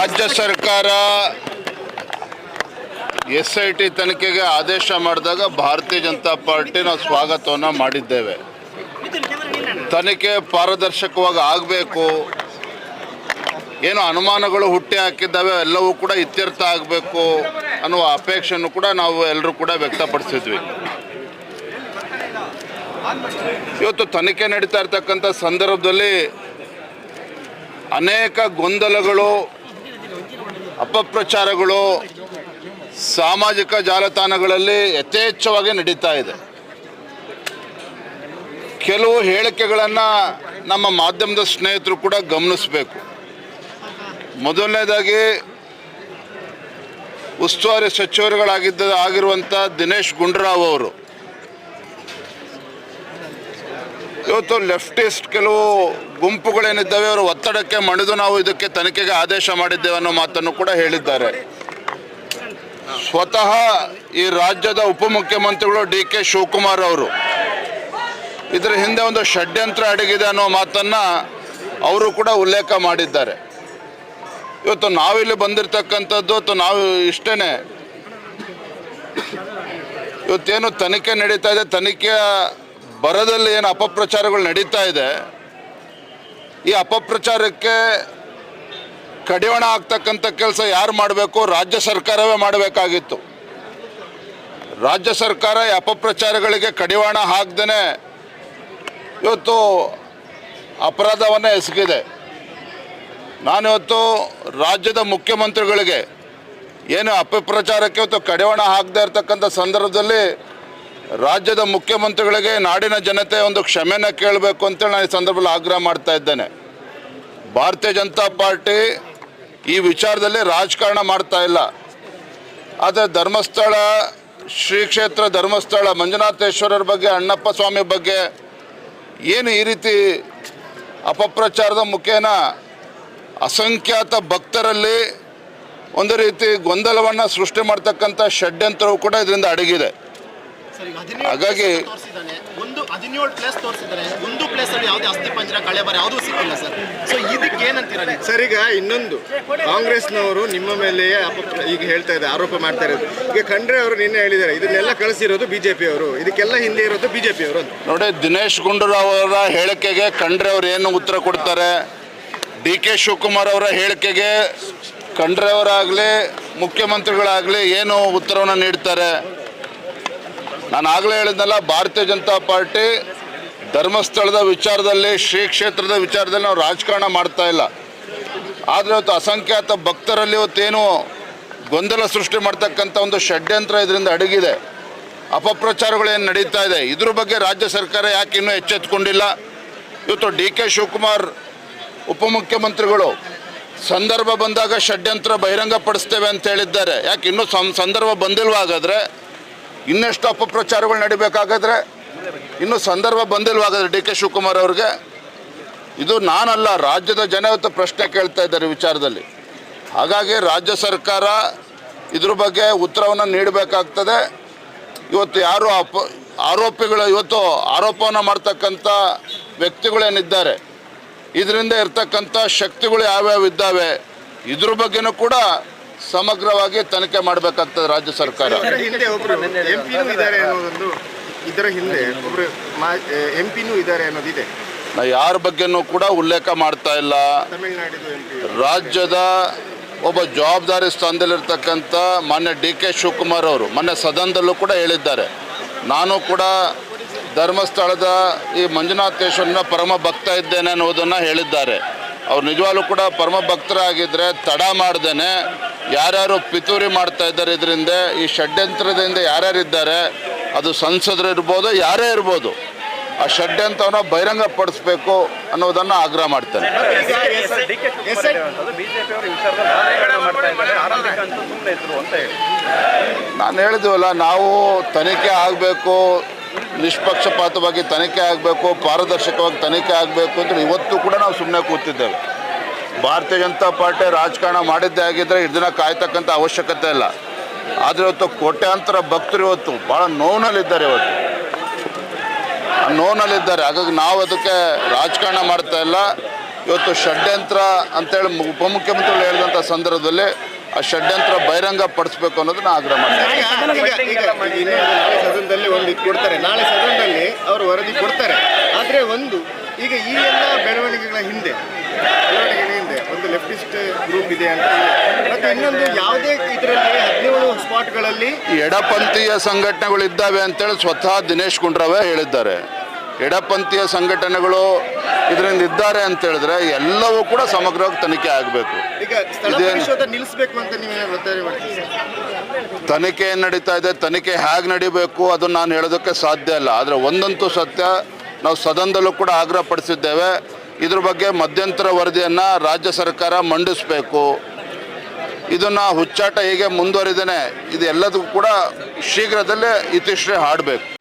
ರಾಜ್ಯ ಸರ್ಕಾರ S I T ತನಿಖೆಗೆ ಆದೇಶ ಮಾಡಿದಾಗ ಭಾರತೀಯ ಜನತಾ ಪಾರ್ಟಿ ನಾವು ಸ್ವಾಗತವನ್ನು ಮಾಡಿದ್ದೇವೆ. ತನಿಖೆ ಪಾರದರ್ಶಕವಾಗಿ ಆಗಬೇಕು. ಏನು ಅನುಮಾನಗಳು ಹುಟ್ಟಿ ಹಾಕಿದ್ದಾವೆ, ಎಲ್ಲವೂ ಕೂಡ ಇತ್ಯರ್ಥ ಆಗಬೇಕು ಅನ್ನುವ ಅಪೇಕ್ಷೆಯನ್ನು ಕೂಡ ನಾವು ಎಲ್ಲರೂ ಕೂಡ ವ್ಯಕ್ತಪಡಿಸಿದ್ವಿ. ಇವತ್ತು ತನಿಖೆ ನಡೀತಾ ಇರ್ತಕ್ಕಂಥ ಸಂದರ್ಭದಲ್ಲಿ ಅನೇಕ ಗೊಂದಲಗಳು ಅಪಪ್ರಚಾರಗಳು ಸಾಮಾಜಿಕ ಜಾಲತಾಣಗಳಲ್ಲಿ ಯಥೇಚ್ಛವಾಗಿ ನಡೀತಾ ಇದೆ. ಕೆಲವು ಹೇಳಿಕೆಗಳನ್ನು ನಮ್ಮ ಮಾಧ್ಯಮದ ಸ್ನೇಹಿತರು ಕೂಡ ಗಮನಿಸಬೇಕು. ಮೊದಲನೇದಾಗಿ ಉಸ್ತುವಾರಿ ಸಚಿವರುಗಳಾಗಿದ್ದ, ಆಗಿರುವಂಥ ದಿನೇಶ್ ಗುಂಡೂರಾವ್ ಅವರು ಇವತ್ತು ಲೆಫ್ಟಿಸ್ಟ್ ಕೆಲವು ಗುಂಪುಗಳೇನಿದ್ದಾವೆ, ಅವರು ಒತ್ತಡಕ್ಕೆ ಮಣಿದು ನಾವು ಇದಕ್ಕೆ ತನಿಖೆಗೆ ಆದೇಶ ಮಾಡಿದ್ದೇವೆ ಅನ್ನೋ ಮಾತನ್ನು ಕೂಡ ಹೇಳಿದ್ದಾರೆ. ಸ್ವತಃ ಈ ರಾಜ್ಯದ ಉಪಮುಖ್ಯಮಂತ್ರಿಗಳು ಡಿ ಕೆ ಶಿವಕುಮಾರ್ ಅವರು, ಇದರ ಹಿಂದೆ ಒಂದು ಷಡ್ಯಂತ್ರ ಅಡಗಿದೆ ಅನ್ನೋ ಮಾತನ್ನು ಅವರು ಕೂಡ ಉಲ್ಲೇಖ ಮಾಡಿದ್ದಾರೆ. ಇವತ್ತು ನಾವಿಲ್ಲಿ ಬಂದಿರತಕ್ಕಂಥದ್ದು ಅಥವಾ ನಾವು ಇಷ್ಟೇ ಇವತ್ತೇನು ತನಿಖೆ ನಡೀತಾ ಇದೆ, ತನಿಖೆಯ ಬರದಲ್ಲಿ ಏನು ಅಪಪ್ರಚಾರಗಳು ನಡೀತಾ ಇದೆ, ಈ ಅಪಪ್ರಚಾರಕ್ಕೆ ಕಡಿವಾಣ ಆಗ್ತಕ್ಕಂಥ ಕೆಲಸ ಯಾರು ಮಾಡಬೇಕು? ರಾಜ್ಯ ಸರ್ಕಾರವೇ ಮಾಡಬೇಕಾಗಿತ್ತು. ರಾಜ್ಯ ಸರ್ಕಾರ ಈ ಅಪಪ್ರಚಾರಗಳಿಗೆ ಕಡಿವಾಣ ಹಾಕ್ದೇ ಇವತ್ತು ಅಪರಾಧವನ್ನು ಎಸಗಿದೆ. ನಾನಿವತ್ತು ರಾಜ್ಯದ ಮುಖ್ಯಮಂತ್ರಿಗಳಿಗೆ ಏನು ಅಪಪ್ರಚಾರಕ್ಕೆ ಇವತ್ತು ಕಡಿವಾಣ ಹಾಕದೇ ಇರತಕ್ಕಂಥ ಸಂದರ್ಭದಲ್ಲಿ ರಾಜ್ಯದ ಮುಖ್ಯಮಂತ್ರಿಗಳಿಗೆ ನಾಡಿನ ಜನತೆ ಒಂದು ಕ್ಷಮೆನ ಕೇಳಬೇಕು ಅಂತೇಳಿ ನಾನು ಈ ಸಂದರ್ಭದಲ್ಲಿ ಆಗ್ರಹ ಮಾಡ್ತಾ ಇದ್ದೇನೆ. ಭಾರತೀಯ ಜನತಾ ಪಾರ್ಟಿ ಈ ವಿಚಾರದಲ್ಲಿ ರಾಜಕಾರಣ ಮಾಡ್ತಾ ಇಲ್ಲ. ಆದರೆ ಧರ್ಮಸ್ಥಳ ಶ್ರೀ ಕ್ಷೇತ್ರ ಧರ್ಮಸ್ಥಳ, ಮಂಜುನಾಥೇಶ್ವರರ ಬಗ್ಗೆ, ಅಣ್ಣಪ್ಪ ಸ್ವಾಮಿ ಬಗ್ಗೆ ಏನು ಈ ರೀತಿ ಅಪಪ್ರಚಾರದ ಮುಖೇನ ಅಸಂಖ್ಯಾತ ಭಕ್ತರಲ್ಲಿ ಒಂದು ರೀತಿ ಗೊಂದಲವನ್ನು ಸೃಷ್ಟಿ ಮಾಡ್ತಕ್ಕಂಥ ಷಡ್ಯಂತ್ರವು ಕೂಡ ಇದರಿಂದ ಅಡಗಿದೆ. ಹಾಗಾಗಿ- ಒಂದು ಹದಿನೇಳು ಪ್ಲೇಸ್ ತೋರಿಸಿದ್ದಾರೆ ಒಂದು ಪ್ಲೇಸ್ ಅಲ್ಲಿ ಯಾವುದೇ ಅಸ್ಥಿ ಪಂಜರ ಕಳೆ ಬರ ಯಾವುದೂ ಸಿಕ್ಕಿಲ್ಲ ಸರ್. ಸೊ ಇದಕ್ಕೆ ಏನಂತೀರಾ ಸರ್ ಈಗ ಇನ್ನೊಂದು ಕಾಂಗ್ರೆಸ್ನವರು ನಿಮ್ಮ ಮೇಲೆ ಈಗ ಹೇಳ್ತಾ ಇದೆ ಆರೋಪ ಮಾಡ್ತಾ ಇರೋದು. ಈಗ ಖಂಡ್ರೆ ಅವರು ನಿನ್ನೆ ಹೇಳಿದ್ದಾರೆ ಇದನ್ನೆಲ್ಲ ಕಳಿಸಿರೋದು ಬಿಜೆಪಿ ಅವರು ಇದಕ್ಕೆಲ್ಲ ಹಿಂದೆ ಇರೋದು ಬಿಜೆಪಿ ಅವರು ನೋಡಿ ದಿನೇಶ್ ಗುಂಡೂರಾವ್ ಅವರ ಹೇಳಿಕೆಗೆ ಖಂಡ್ರೆ ಅವರು ಏನು ಉತ್ತರ ಕೊಡ್ತಾರೆ? ಡಿ ಕೆ ಶಿವಕುಮಾರ್ ಅವರ ಹೇಳಿಕೆಗೆ ಖಂಡ್ರೆ ಅವರಾಗಲಿ ಮುಖ್ಯಮಂತ್ರಿಗಳಾಗಲಿ ಏನು ಉತ್ತರವನ್ನು ನೀಡ್ತಾರೆ? ನಾನು ಆಗಲೇ ಹೇಳಿದ್ನಲ್ಲ, ಭಾರತೀಯ ಜನತಾ ಪಾರ್ಟಿ ಧರ್ಮಸ್ಥಳದ ವಿಚಾರದಲ್ಲಿ, ಶ್ರೀ ಕ್ಷೇತ್ರದ ವಿಚಾರದಲ್ಲಿ ನಾವು ರಾಜಕಾರಣ ಮಾಡ್ತಾ ಇಲ್ಲ. ಆದರೆ ಇವತ್ತು ಅಸಂಖ್ಯಾತ ಭಕ್ತರಲ್ಲಿ ಇವತ್ತೇನು ಗೊಂದಲ ಸೃಷ್ಟಿ ಮಾಡ್ತಕ್ಕಂಥ ಒಂದು ಷಡ್ಯಂತ್ರ ಇದರಿಂದ ಅಡಗಿದೆ. ಅಪಪ್ರಚಾರಗಳು ಏನು ನಡೀತಾ ಇದೆ? ಇದ್ರ ಬಗ್ಗೆ ರಾಜ್ಯ ಸರ್ಕಾರ ಯಾಕೆ ಇನ್ನೂ ಎಚ್ಚೆತ್ತುಕೊಂಡಿಲ್ಲ ಇವತ್ತು ಡಿ ಕೆ ಶಿವಕುಮಾರ್ ಉಪಮುಖ್ಯಮಂತ್ರಿಗಳು ಸಂದರ್ಭ ಬಂದಾಗ ಷಡ್ಯಂತ್ರ ಬಹಿರಂಗಪಡಿಸ್ತೇವೆ ಅಂತ ಹೇಳಿದ್ದಾರೆ. ಯಾಕೆ ಇನ್ನೂ ಸಂದರ್ಭ ಬಂದಿಲ್ವಾ ಹಾಗಾದ್ರೆ ಇನ್ನೆಷ್ಟು ಅಪಪ್ರಚಾರಗಳು ನಡಿಬೇಕಾಗಾದ್ರೆ ಇನ್ನು ಸಂದರ್ಭ ಬಂದಿಲ್ವಾಗಾದ್ರೆ ಡಿ ಕೆ ಶಿವಕುಮಾರ್ ಅವ್ರಿಗೆ. ಇದು ನಾನಲ್ಲ, ರಾಜ್ಯದ ಜನ ಪ್ರಶ್ನೆ ಕೇಳ್ತಾ ಇದ್ದಾರೆ ವಿಚಾರದಲ್ಲಿ. ಹಾಗಾಗಿ ರಾಜ್ಯ ಸರ್ಕಾರ ಇದ್ರ ಬಗ್ಗೆ ಉತ್ತರವನ್ನು ನೀಡಬೇಕಾಗ್ತದೆ. ಇವತ್ತು ಯಾರು ಅಪ, ಆರೋಪಿಗಳು ಇವತ್ತು ಆರೋಪವನ್ನು ಮಾಡ್ತಕ್ಕಂಥ ವ್ಯಕ್ತಿಗಳೇನಿದ್ದಾರೆ, ಇದರಿಂದ ಇರ್ತಕ್ಕಂಥ ಶಕ್ತಿಗಳು ಯಾವ್ಯಾವ ಇದ್ದಾವೆ ಇದ್ರ ಬಗ್ಗೆನೂ ಕೂಡ ಸಮಗ್ರವಾಗಿ ತನಿಖೆ ಮಾಡಬೇಕಾಗ್ತದೆ ರಾಜ್ಯ ಸರ್ಕಾರ. ಇದರ ಹಿಂದೆ ಪಿನೂ ಇದ್ದಾರೆ ಅನ್ನೋದೊಂದು ಇದರ ಹಿಂದೆ ಒಬ್ರು ಎಂ ಪಿನೂ ಇದ್ದಾರೆ ಅನ್ನೋದಿದೆ. ನಾ ಯಾರ ಬಗ್ಗೆನೂ ಕೂಡ ಉಲ್ಲೇಖ ಮಾಡ್ತಾ ಇಲ್ಲ. ರಾಜ್ಯದ ಒಬ್ಬ ಜವಾಬ್ದಾರಿ ಸ್ಥಾನದಲ್ಲಿರ್ತಕ್ಕಂಥ ಮಾನ್ಯ ಡಿ ಕೆ ಶಿವಕುಮಾರ್ ಅವರು ಮೊನ್ನೆ ಸದನದಲ್ಲೂ ಕೂಡ ಹೇಳಿದ್ದಾರೆ. ನಾನು ಕೂಡ ಧರ್ಮಸ್ಥಳದ ಈ ಮಂಜುನಾಥೇಶ್ವರನ ಪರಮ ಭಕ್ತ ಇದ್ದೇನೆ ಅನ್ನೋದನ್ನು ಹೇಳಿದ್ದಾರೆ. ಅವ್ರು ನಿಜವಾಗ್ಲೂ ಕೂಡ ಪರಮ ಭಕ್ತರಾಗಿದ್ದರೆ ತಡ ಮಾಡ್ದೇನೆ. ಯಾರ್ಯಾರು ಪಿತೂರಿ ಮಾಡ್ತಾ ಇದ್ದಾರೆ ಇದರಿಂದ, ಈ ಷಡ್ಯಂತ್ರದಿಂದ ಯಾರ್ಯಾರಿದ್ದಾರೆ ಅದು ಸಂಸದರು ಇರ್ಬೋದು, ಯಾರೇ ಇರ್ಬೋದು, ಆ ಷಡ್ಯಂತ್ರವನ್ನು ಬಹಿರಂಗಪಡಿಸ್ಬೇಕು ಅನ್ನೋದನ್ನು ಆಗ್ರಹ ಮಾಡ್ತೇನೆ. ಅಂತ ಅಂತ ನಾನು ಹೇಳಿದ್ವಲ್ಲ, ನಾವು ತನಿಖೆ ಆಗಬೇಕು, ನಿಷ್ಪಕ್ಷಪಾತವಾಗಿ ತನಿಖೆ ಆಗಬೇಕು, ಪಾರದರ್ಶಕವಾಗಿ ತನಿಖೆ ಆಗಬೇಕು ಅಂದರೆ ಇವತ್ತು ಕೂಡ ನಾವು ಸುಮ್ಮನೆ ಕೂತಿದ್ದೇವೆ. ಭಾರತೀಯ ಜನತಾ ಪಾರ್ಟಿ ರಾಜಕಾರಣ ಮಾಡಿದ್ದೇ ಆಗಿದ್ದರೆ ಇದನ್ನ ಕಾಯ್ತಕ್ಕಂಥ ಅವಶ್ಯಕತೆ ಇಲ್ಲ. ಆದರೆ ಇವತ್ತು ಕೋಟ್ಯಾಂತರ ಭಕ್ತರು ಇವತ್ತು ಭಾಳ ನೋವಿನಲ್ಲಿದ್ದಾರೆ ಇವತ್ತು. ನೋವಿನಲ್ಲಿದ್ದಾರೆ. ಹಾಗಾಗಿ ನಾವು ಅದಕ್ಕೆ ರಾಜಕಾರಣ ಮಾಡ್ತಾ ಇಲ್ಲ. ಇವತ್ತು ಷಡ್ಯಂತ್ರ ಅಂತೇಳಿ ಉಪಮುಖ್ಯಮಂತ್ರಿಗಳು ಹೇಳಿದಂಥ ಸಂದರ್ಭದಲ್ಲಿ ಆ ಷಡ್ಯಂತ್ರ ಬಹಿರಂಗ ಪಡಿಸ್ಬೇಕು ಅನ್ನೋದನ್ನ ಆಗ್ರಹ ಮಾಡ್ತಾರೆ ಸದನದಲ್ಲಿ ಒಂದು ಇದು ಕೊಡ್ತಾರೆ. ನಾಳೆ ಸದನದಲ್ಲಿ ಅವರು ವರದಿ ಕೊಡ್ತಾರೆ. ಆದ್ರೆ ಒಂದು ಈಗ ಈ ಎಲ್ಲ ಬೆಳವಣಿಗೆಗಳ ಹಿಂದೆ ಬೆಳವಣಿಗೆಗಳ ಹಿಂದೆ ಒಂದು ಲೆಫ್ಟಿಸ್ಟ್ ಗ್ರೂಪ್ ಇದೆ ಅಂತ ಮತ್ತೆ ಇನ್ನೊಂದು ಯಾವುದೇ ಇದರಲ್ಲಿ ಹದಿನೇಳು ಸ್ಪಾಟ್ಗಳಲ್ಲಿ ಈ ಎಡಪಂಥೀಯ ಸಂಘಟನೆಗಳು ಇದ್ದಾವೆ ಅಂತೇಳಿ ಸ್ವತಃ ದಿನೇಶ್ ಗುಂಡ್ರಾವೇ ಹೇಳಿದ್ದಾರೆ. ಎಡಪಂಥೀಯ ಸಂಘಟನೆಗಳು ಇದರಿಂದ ಇದ್ದಾರೆ ಅಂತ ಹೇಳಿದ್ರೆ ಎಲ್ಲವೂ ಕೂಡ ಸಮಗ್ರವಾಗಿ ತನಿಖೆ ಆಗಬೇಕು? ತನಿಖೆ ಏನು ನಡೀತಾ ಇದೆ ತನಿಖೆ ಹೇಗೆ ನಡಿಬೇಕು ಅದನ್ನು ನಾನು ಹೇಳೋದಕ್ಕೆ ಸಾಧ್ಯ ಇಲ್ಲ. ಆದರೆ ಒಂದಂತೂ ಸತ್ಯ ನಾವು ಸದನದಲ್ಲೂ ಕೂಡ ಆಗ್ರಹ ಪಡಿಸಿದ್ದೇವೆ. ಇದ್ರ ಬಗ್ಗೆ ಮಧ್ಯಂತರ ವರದಿಯನ್ನು ರಾಜ್ಯ ಸರ್ಕಾರ ಮಂಡಿಸಬೇಕು. ಇದನ್ನು ಹುಚ್ಚಾಟ ಹೀಗೆ ಮುಂದುವರಿದೇನೆ. ಇದು ಎಲ್ಲದಕ್ಕೂ ಕೂಡ ಶೀಘ್ರದಲ್ಲೇ ಇತಿಶ್ರೀ ಹಾಡಬೇಕು.